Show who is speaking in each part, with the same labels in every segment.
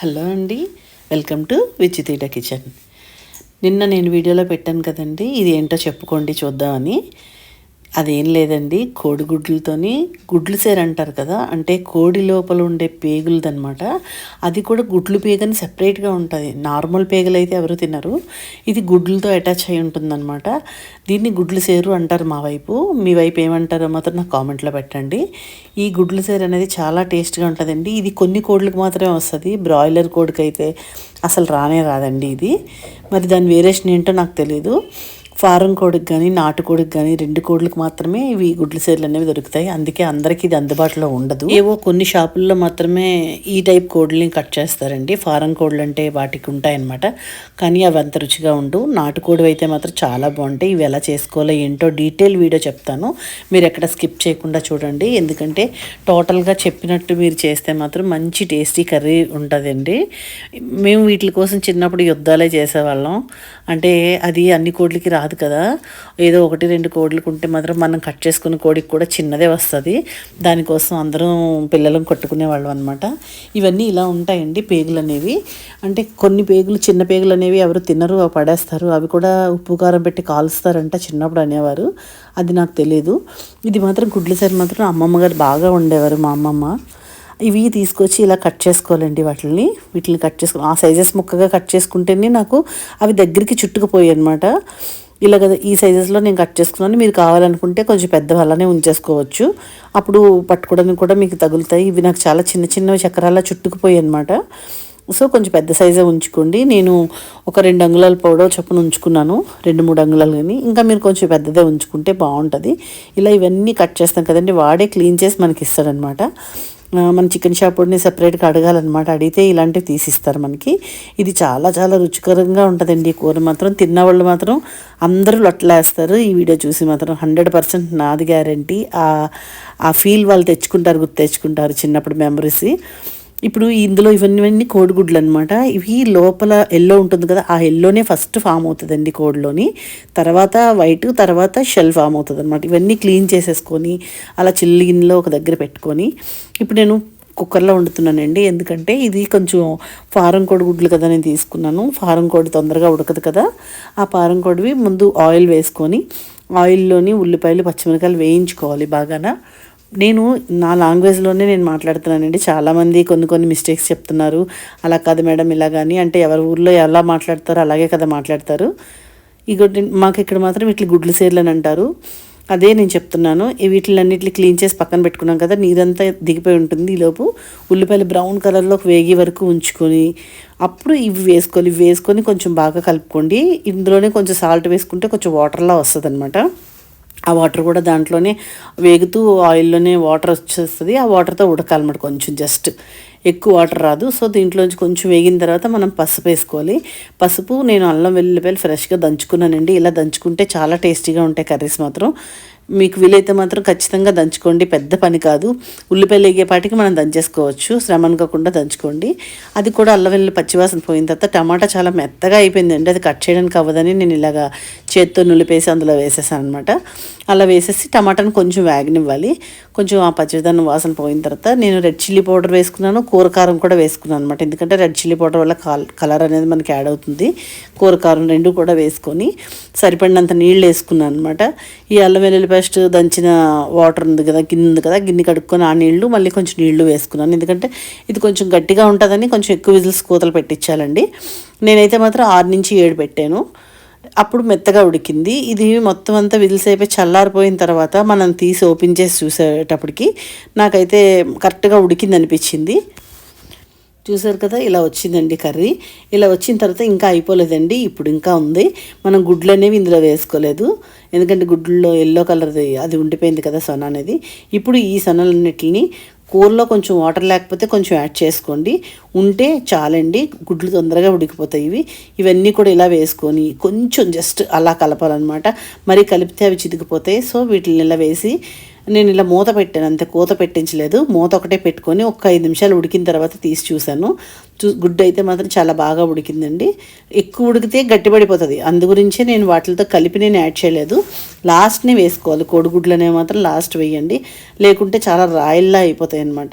Speaker 1: Hello అండి welcome to విచితీట kitchen. నిన్న నేను వీడియోలో పెట్టాను కదండి ఇది ఏంటో చెప్పుకోండి చూద్దామని. అదేం లేదండి కోడిగుడ్లతోని గుడ్లు సేర అంటారు కదా అంటే కోడి లోపల ఉండే పేగులదనమాట. అది కూడా గుడ్లు పేగని సెపరేట్గా ఉంటుంది. నార్మల్ పేగలు అయితే ఎవరు తినరు. ఇది గుడ్లతో అటాచ్ అయి ఉంటుందన్నమాట దీన్ని గుడ్లు సేరు అంటారు మా వైపు. మీ వైపు ఏమంటారో మాత్రం నాకు కామెంట్లో పెట్టండి. ఈ గుడ్లు సేరు అనేది చాలా టేస్ట్గా ఉంటుందండి. ఇది కొన్ని కోడ్లకు మాత్రమే వస్తుంది. బ్రాయిలర్ కోడికి అయితే అసలు రానే రాదండి ఇది. మరి దాని వేరియేషన్ ఏంటో నాకు తెలియదు ఫారం కోడికి కానీ నాటుకోడికి కానీ రెండు కోళ్ళకి మాత్రమే ఇవి గుడ్ల సేర్లు అనేవి దొరుకుతాయి. అందుకే అందరికీ ఇది అందుబాటులో ఉండదు. ఏవో కొన్ని షాపుల్లో మాత్రమే ఈ టైప్ కోళ్ళని కట్ చేస్తారండి. ఫారం కోళ్ళు అంటే వాటికి ఉంటాయన్నమాట. కానీ అవి అంత రుచిగా ఉండు నాటుకోడి అయితే మాత్రం చాలా బాగుంటాయి. ఇవి ఎలా చేసుకోవాలో ఏంటో డీటెయిల్ వీడియో చెప్తాను. మీరు ఎక్కడ స్కిప్ చేయకుండా చూడండి. ఎందుకంటే టోటల్గా చెప్పినట్టు మీరు చేస్తే మాత్రం మంచి టేస్టీ కర్రీ ఉంటుందండి. మేము వీటి కోసం చిన్నప్పుడు యుద్ధాలే చేసేవాళ్ళం. అంటే అది అన్ని కోడ్లకి రాదు. కదా ఏదో ఒకటి రెండు కోడ్లకు ఉంటే మాత్రం మనం కట్ చేసుకున్న కోడికి కూడా చిన్నదే వస్తుంది. దానికోసం అందరం పిల్లలను కొట్టుకునే వాళ్ళం అనమాట ఇవన్నీ ఇలా ఉంటాయండి పేగులు అనేవి. అంటే కొన్ని పేగులు చిన్న పేగులు అనేవి ఎవరు తినరు అవి పడేస్తారు. అవి కూడా ఉప్పు కారం పెట్టి కాలుస్తారంట చిన్నప్పుడు అనేవారు. అది నాకు తెలియదు ఇది మాత్రం గుడ్ల సరి మాత్రం అమ్మమ్మ గారు బాగా ఉండేవారు మా అమ్మమ్మ. ఇవి తీసుకొచ్చి ఇలా కట్ చేసుకోవాలండి వాటిని వీటిని కట్ చేసుకో ఆ సైజెస్ ముక్కగా కట్ చేసుకుంటేనే నాకు అవి దగ్గరికి చుట్టుకుపోయాయి అనమాట ఇలా కదా ఈ సైజెస్లో నేను కట్ చేసుకున్నాను. మీరు కావాలనుకుంటే కొంచెం పెద్ద అలానే ఉంచేసుకోవచ్చు. అప్పుడు పట్టుకోవడానికి కూడా మీకు తగులుతాయి. ఇవి నాకు చాలా చిన్న చిన్న చక్రాల చుట్టుకుపోయాయి అనమాట సో కొంచెం పెద్ద సైజే ఉంచుకోండి. నేను ఒక రెండు అంగుళాల పౌడర్ చొప్పున ఉంచుకున్నాను. రెండు మూడు అంగుళాలు కానీ. ఇంకా మీరు కొంచెం పెద్దదే ఉంచుకుంటే బాగుంటుంది. ఇలా ఇవన్నీ కట్ చేస్తాం కదండి. వాడే క్లీన్ చేసి మనకి ఇస్తాడనమాట మన చికెన్ షాపుడిని వాడిని సపరేట్గా అడగాలన్నమాట. అడిగితే ఇలాంటివి తీసిస్తారు మనకి. ఇది చాలా చాలా రుచికరంగా ఉంటుందండి ఈ కూర మాత్రం. తిన్నవాళ్ళు మాత్రం అందరూ లొట్టలేస్తారు ఈ వీడియో చూసి మాత్రం హండ్రెడ్ పర్సెంట్ నాది గ్యారంటీ. ఆ ఫీల్ వాళ్ళు తెచ్చుకుంటారు గుర్తు తెచ్చుకుంటారు చిన్నప్పుడు మెమరీస్ ఇప్పుడు ఇందులో ఇవన్నీ కోడిగుడ్లు అనమాట ఇవి లోపల ఎల్లో ఉంటుంది కదా ఆ ఎల్లోనే ఫస్ట్ ఫామ్ అవుతుందండి కోడిలోని. తర్వాత వైట్ తర్వాత షెల్ ఫామ్ అవుతుంది అనమాట ఇవన్నీ క్లీన్ చేసేసుకొని అలా చిల్లి గిన్నెలో ఒక దగ్గర పెట్టుకొని. ఇప్పుడు నేను కుక్కర్లో వండుతున్నానండి. ఎందుకంటే ఇది కొంచెం ఫారం కోడి గుడ్లు కదా నేను తీసుకున్నాను. ఫారం కోడి తొందరగా ఉడకదు కదా. ఆ ఫారం కోడివి ముందు ఆయిల్ వేసుకొని ఆయిల్లోని ఉల్లిపాయలు పచ్చిమిరకాయలు వేయించుకోవాలి బాగాన. నేను నా లాంగ్వేజ్లోనే నేను మాట్లాడుతున్నానండి. చాలామంది కొన్ని కొన్ని మిస్టేక్స్ చెప్తున్నారు. అలా కాదు మేడం ఇలా కానీ. అంటే ఎవరి ఊర్లో ఎలా మాట్లాడతారో అలాగే కదా మాట్లాడతారు. ఇక మాకు ఇక్కడ మాత్రం ఇట్లా గుడ్లు సేర్లు అని అంటారు. అదే నేను చెప్తున్నాను. వీటిలన్నిటిని క్లీన్ చేసి పక్కన పెట్టుకున్నాం కదా నీరంతా దిగిపోయి ఉంటుంది. ఈలోపు ఉల్లిపాయలు బ్రౌన్ కలర్లో వేగి వరకు ఉంచుకొని అప్పుడు ఇవి వేసుకోవాలి ఇవి వేసుకొని కొంచెం బాగా కలుపుకోండి. ఇందులోనే కొంచెం సాల్ట్ వేసుకుంటే కొంచెం వాటర్లా వస్తుంది అనమాట ఆ వాటర్ కూడా దాంట్లోనే వేగుతూ ఆయిల్లోనే వాటర్ వచ్చేస్తుంది. ఆ వాటర్తో ఉడకాలన్నమాట కొంచెం జస్ట్. ఎక్కువ వాటర్ రాదు. సో దీంట్లోంచి కొంచెం వేగిన తర్వాత మనం పసుపు వేసుకోవాలి. పసుపు నేను అల్లం వెల్లుల్లిపాయలు ఫ్రెష్గా దంచుకున్నానండి. ఇలా దంచుకుంటే చాలా టేస్టీగా ఉంటాయి కర్రీస్ మాత్రం. మీకు వీలైతే మాత్రం ఖచ్చితంగా దంచుకోండి. పెద్ద పని కాదు. ఉల్లిపాయలు వేగేపాటికి మనం దంచేసుకోవచ్చు. శ్రమ అనుకోకుండా దంచుకోండి. అది కూడా అల్లం వెల్లుల్లి పచ్చివాసన పోయిన తర్వాత టమాటా చాలా మెత్తగా అయిపోయిందండి. అది కట్ చేయడానికి అవ్వదని నేను ఇలాగా చేత్తో నులిపేసి అందులో వేసేసాను అనమాట అలా వేసేసి టమాటాను కొంచెం వేగనివ్వాలి. కొంచెం ఆ పచ్చిదనం వాసన పోయిన తర్వాత నేను రెడ్ చిల్లీ పౌడర్ వేసుకున్నాను. కూరకారం కూడా వేసుకున్నాను అనమాట ఎందుకంటే రెడ్ చిల్లీ పౌడర్ వల్ల కలర్ అనేది మనకి యాడ్ అవుతుంది. కూరకారం రెండు కూడా వేసుకొని సరిపడినంత నీళ్ళు వేసుకున్నాను అనమాట ఈ అల్లం వెల్లుల్లి పేస్ట్ దంచిన వాటర్ ఉంది కదా గిన్నె ఉంది కదా గిన్నె కడుక్కొని ఆ నీళ్ళు మళ్ళీ కొంచెం నీళ్ళు వేసుకున్నాను. ఎందుకంటే ఇది కొంచెం గట్టిగా ఉంటుందని కొంచెం ఎక్కువ విజిల్స్ కూతలు పెట్టించాలండి. నేనైతే మాత్రం ఆరు నుంచి ఏడు పెట్టాను. అప్పుడు మెత్తగా ఉడికింది. ఇది మొత్తం అంతా విజిల్స్ అయిపోయి చల్లారిపోయిన తర్వాత మనం తీసి ఓపెన్ చేసి చూసేటప్పటికి నాకైతే కరెక్ట్గా ఉడికింది అనిపించింది చూసారు కదా ఇలా వచ్చిందండి కర్రీ. ఇలా వచ్చిన తర్వాత ఇంకా అయిపోలేదండి ఇప్పుడు ఇంకా ఉంది. మనం గుడ్లు అనేవి ఇందులో వేసుకోలేదు. ఎందుకంటే గుడ్లలో ఎల్లో కలర్ది అది ఉండిపోయింది కదా సొన అనేది. ఇప్పుడు ఈ సొనలన్నిటిని కూరలో కొంచెం వాటర్ లేకపోతే కొంచెం యాడ్ చేసుకోండి. ఉంటే చాలండి గుడ్లు తొందరగా ఉడికిపోతాయి ఇవి. ఇవన్నీ కూడా ఇలా వేసుకొని కొంచెం జస్ట్ అలా కలపాలన్నమాట. మరి కలిపితే అవి చితికిపోతాయి. సో వీటిని ఇలా వేసి నేను ఇలా మూత పెట్టాను అంతే కూత పెట్టించలేదు. మూత ఒకటే పెట్టుకొని ఒక ఐదు నిమిషాలు ఉడికిన తర్వాత తీసి చూశాను. చూ గుడ్డు అయితే మాత్రం చాలా బాగా ఉడికిందండి. ఎక్కువ ఉడికితే గట్టిపడిపోతుంది. అందు గురించే నేను వాటితో కలిపి నేను యాడ్ చేయలేదు. లాస్ట్ని వేసుకోవాలి. కోడిగుడ్లు అనేవి మాత్రం లాస్ట్ వేయండి. లేకుంటే చాలా రాయిల్లా అయిపోతాయి అనమాట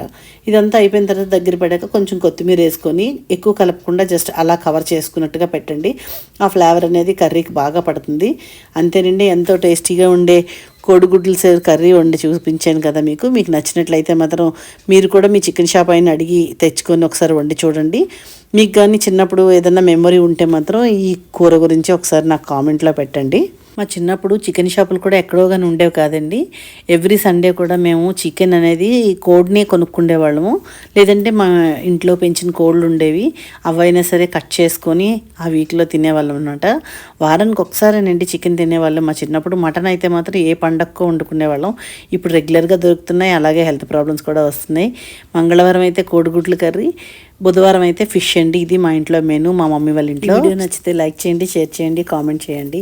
Speaker 1: ఇదంతా అయిపోయిన తర్వాత దగ్గర పడాక కొంచెం కొత్తిమీర వేసుకొని ఎక్కువ కలపకుండా జస్ట్ అలా కవర్ చేసుకున్నట్టుగా పెట్టండి. ఆ ఫ్లేవర్ అనేది కర్రీకి బాగా పడుతుంది. అంతేనండి. ఎంతో టేస్టీగా ఉండే కోడిగుడ్లు సేర్ కర్రీ వండి చూపించాను కదా మీకు. మీకు నచ్చినట్లయితే మాత్రం మీరు కూడా మీ చికెన్ షాప్ అయిన అడిగి తెచ్చుకొని ఒకసారి వండి చూడండి. మీకు కానీ చిన్నప్పుడు ఏదైనా మెమొరీ ఉంటే మాత్రం ఈ కూర గురించి ఒకసారి నాకు కామెంట్లో పెట్టండి. మా చిన్నప్పుడు చికెన్ షాపులు కూడా ఎక్కడో కానీ ఉండేవి కాదండి. ఎవ్రీ సండే కూడా మేము చికెన్ అనేది కోడ్నే కొనుక్కుండేవాళ్ళము లేదంటే మా ఇంట్లో పెంచిన కోళ్ళు ఉండేవి. అవైనా సరే కట్ చేసుకొని ఆ వీక్లో తినేవాళ్ళం అనమాట వారానికి ఒకసారేనండి చికెన్ తినేవాళ్ళం. మా చిన్నప్పుడు మటన్ అయితే మాత్రం ఏ పండక్కో వండుకునేవాళ్ళం ఇప్పుడు రెగ్యులర్గా దొరుకుతున్నాయి. అలాగే హెల్త్ ప్రాబ్లమ్స్ కూడా వస్తున్నాయి. మంగళవారం అయితే కోడిగుడ్లు కర్రీ బుధవారం అయితే ఫిష్ అండి. ఇది మా ఇంట్లో మెను. మా మమ్మీ వాళ్ళ ఇంట్లో. నచ్చితే లైక్ చేయండి షేర్ చేయండి కామెంట్ చేయండి.